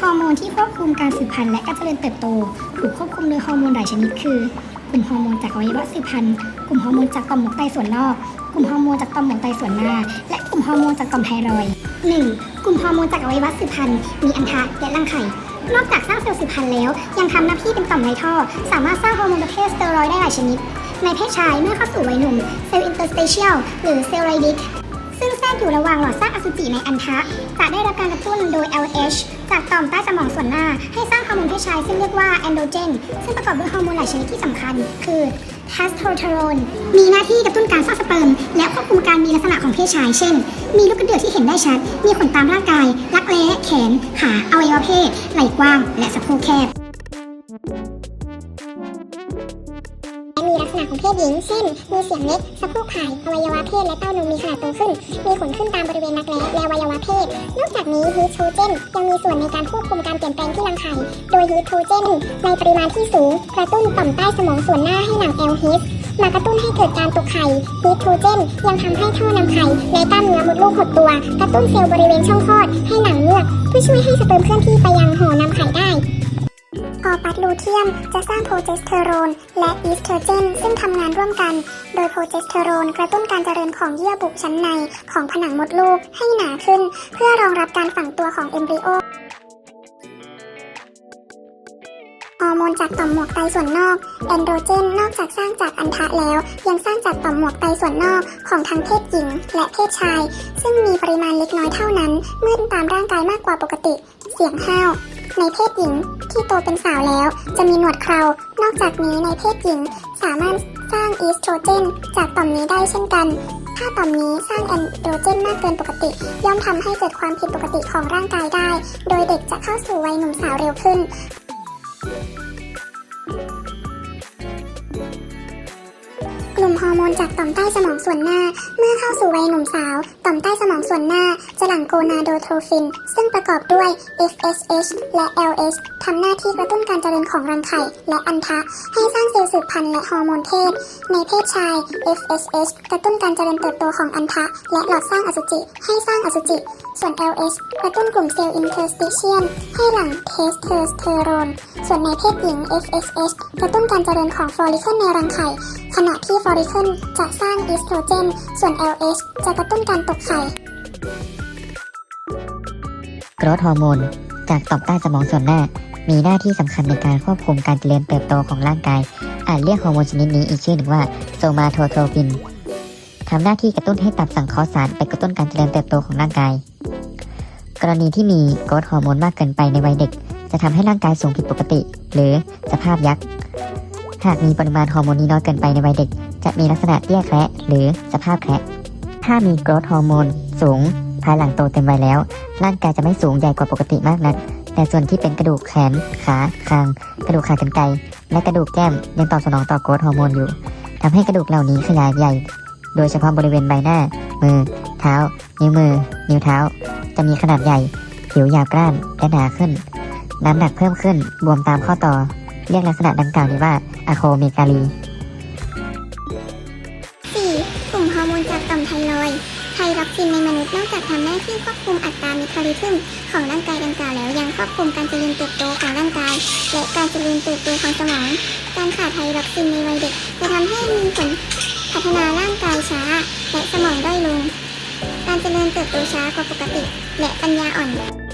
ฮอร์โมนที่ควบคุมการสืบพันธุ์และการเจริญเติบโต ถูกควบคุมโดยฮอร์โมนหลายชนิดคือกลุ่มฮอร์โมนจากอวัยวะสืบพันธุ์ กลุ่มฮอร์โมนจากต่อมหมวกไตส่วนนอก กลุ่มฮอร์โมนจากต่อมหมวกไตส่วนหน้า และกลุ่มฮอร์โมนจากต่อมไทรอยด์ 1. กลุ่มฮอร์โมนจากอวัยวะสืบพันธุ์ มีอันทะและรังไข่ นอกจากสร้างเซลล์สืบพันธุ์แล้ว ยังทำหน้าที่เป็นต่อมในท่อ สามารถสร้างฮอร์โมนประเภทสเตียรอยด์ได้หลายชนิด ในเพศชายเมื่อเข้าสู่วัยหนุ่ม เซลล์อินเตอร์สเตเชียลหรือเซลล์ไรดิก ซึ่งแทรกอยู่ระหว่างหลอดสร้างอสุจิในอันทะ จะได้รับการกระตุ้นโดย LH จากต่อมใต้สมองส่วนหน้า ให้สร้างฮอร์โมนเพศชายซึ่งเรียกว่าแอนโดรเจน ซึ่งประกอบด้วยฮอร์โมนหลายชนิดที่สำคัญ คือเทสโทสเตอโรน มีหน้าที่กระตุ้นการสร้างสเปิร์ม และควบคุมการมีลักษณะของเพศชาย เช่น มีลูกกระเดือกที่เห็นได้ชัด มีขนตามร่างกาย รักแร้ แขน ขา อวัยวะเพศ ไหล่กว้าง และสะโพกแคบีลักษณะของเพศหญิง เช่น มีเสียงเล็ก สะโพกผาย อวัยวะเพศและเต้านมมีขนาดโตขึ้น มีขนขึ้นตามบริเวณรักแร้และอวัยวะเพศ นอกจากนี้ฮีทโทรเจนยังมีส่วนในการควบคุมการเปลี่ยนแปลงที่รังไข่ โดยฮีทโทรเจนในปริมาณที่สูง กระตุ้นต่อมใต้สมองส่วนหน้าให้หลั่ง LH มากระตุ้นให้เกิดการตกไข่ฮีทโทรเจนยังทำให้ท่อนำไข่ในกล้ามเนื้อมดลูกหดตัว กระตุ้นเซลล์บริเวณช่องคลอดให้หลั่งเลือดเพื่อช่วยให้สเปิร์มเคลื่อนที่ไปยังห่อนำไข่ได้ ออปัตลูเทียมจะสร้างโปรเจสเตอโรน และอีสโตรเจน ซึ่งทำงานร่วมกัน โดยโปรเจสเตอโรนกระตุ้นการเจริญของเยื่อบุชั้นในของผนังมดลูกให้หนาขึ้น เพื่อรองรับการฝังตัวของเอมบริโอฮอร์โมนจากต่อมหมวกไตส่วนนอกแอนโดรเจนนอกจากสร้างจากอันทะแล้ว ยังสร้างจากต่อมหมวกไตส่วนนอกของทั้งเพศหญิง และเพศชาย ซึ่งมีปริมาณเล็กน้อยเท่านั้น เมื่อตามร่างกายมากกว่าปกติ เสียงห้าว ในเพศหญิงที่โตเป็นสาวแล้ว จะมีหนวดเครา นอกจากนี้ในเพศหญิง สามารถสร้างอีสโตรเจน จากต่อมนี้ได้เช่นกัน ถ้าต่อมนี้สร้างแอนโดรเจนมากเกินปกติ ย่อมทำให้เกิดความผิดปกติของร่างกายได้ โดยเด็กจะเข้าสู่วัยหนุ่มสาวเร็วขึ้น นจากต่อมใต้สมองส่วนหน้า เมื่อเข้าสู่วัยหนุ่มสาว ต่อมใต้สมองส่วนหน้า จะหลั่งโกนาโดโทรฟิน ซึ่งประกอบด้วย FSH และ LH ทำหน้าที่กระตุ้นการเจริญของรังไข่และอันทะให้สร้างเซลล์สืบพันธุ์และฮอร์โมนเพศ ในเพศชาย FSH กระตุ้นการเจริญเติบโตของอันทะและหลอดสร้างอสุจิ ให้สร้างอสุจิ ส่วน LH กระตุ้นกลุ่มเซลล์อินเทอร์สติเชียนให้หลั่งเทสเทอสเทอโรน ส่วนในเพศหญิง FSH กระตุ้นการเจริญของฟอลิเคิลในรังไข่ขณะที่ฟอลิเคิลจะสร้างอีสโตรเจน ส่วน LH จะกระตุ้นการตกไข่โกรทฮอร์โมน จากต่อมใต้สมองส่วนหน้า มีหน้าที่สำคัญในการควบคุมการเจริญเติบโตของร่างกาย อาจเรียกฮอร์โมนชนิดนี้อีกชื่อหนึ่งว่าโซมาโทโทรปินทำหน้าที่กระตุ้นให้ตับสังเคราะห์สารไปกระตุ้นการเจริญเติบโตของร่างกาย กรณีที่มีโกรทฮอร์โมนมากเกินไปในวัยเด็ก จะทำให้ร่างกายสูงผิดปกติ หรือสภาพยักษ์หากมีปริมาณฮอร์โมนนี้น้อยเกินไปในวัยเด็ก จะมีลักษณะเตี้ยแคระหรือสภาพแคระถ้ามีโกรทฮอร์โมนสูง ภายหลังโตเต็มวัยแล้ว ร่างกายจะไม่สูงใหญ่กว่าปกติมากนัก แต่ส่วนที่เป็นกระดูกแขน ขา คาง กระดูกขากรรไกรและกระดูกแก้มยังตอบสนองต่อโกรทฮอร์โมนอยู่ทำให้กระดูกเหล่านี้ขยายใหญ่ โดยเฉพาะบริเวณใบหน้า มือ เท้า นิ้วมือ นิ้วเท้า จะมีขนาดใหญ่ ผิวหยาบกร้านและหนาขึ้น น้ำหนักเพิ่มขึ้น บวมตามข้อต่อ เรียกลักษณะดังกล่าวนี้ว่าอะโคเมกาลี ซินในมนุษย์นอกจากทำหน้าที่ควบคุมอัตราเมตาบอลิซึมของร่างกายดังกล่าวแล้วยังควบคุมการเจริญเติบโตของร่างกาย และการเจริญเติบโตของสมอง การขาดไทรอกซินในวัยเด็กจะทำให้มีผลพัฒนาร่างกายช้า และสมองด้อยลง การเจริญเติบโตช้ากว่าปกติ และปัญญาอ่อน1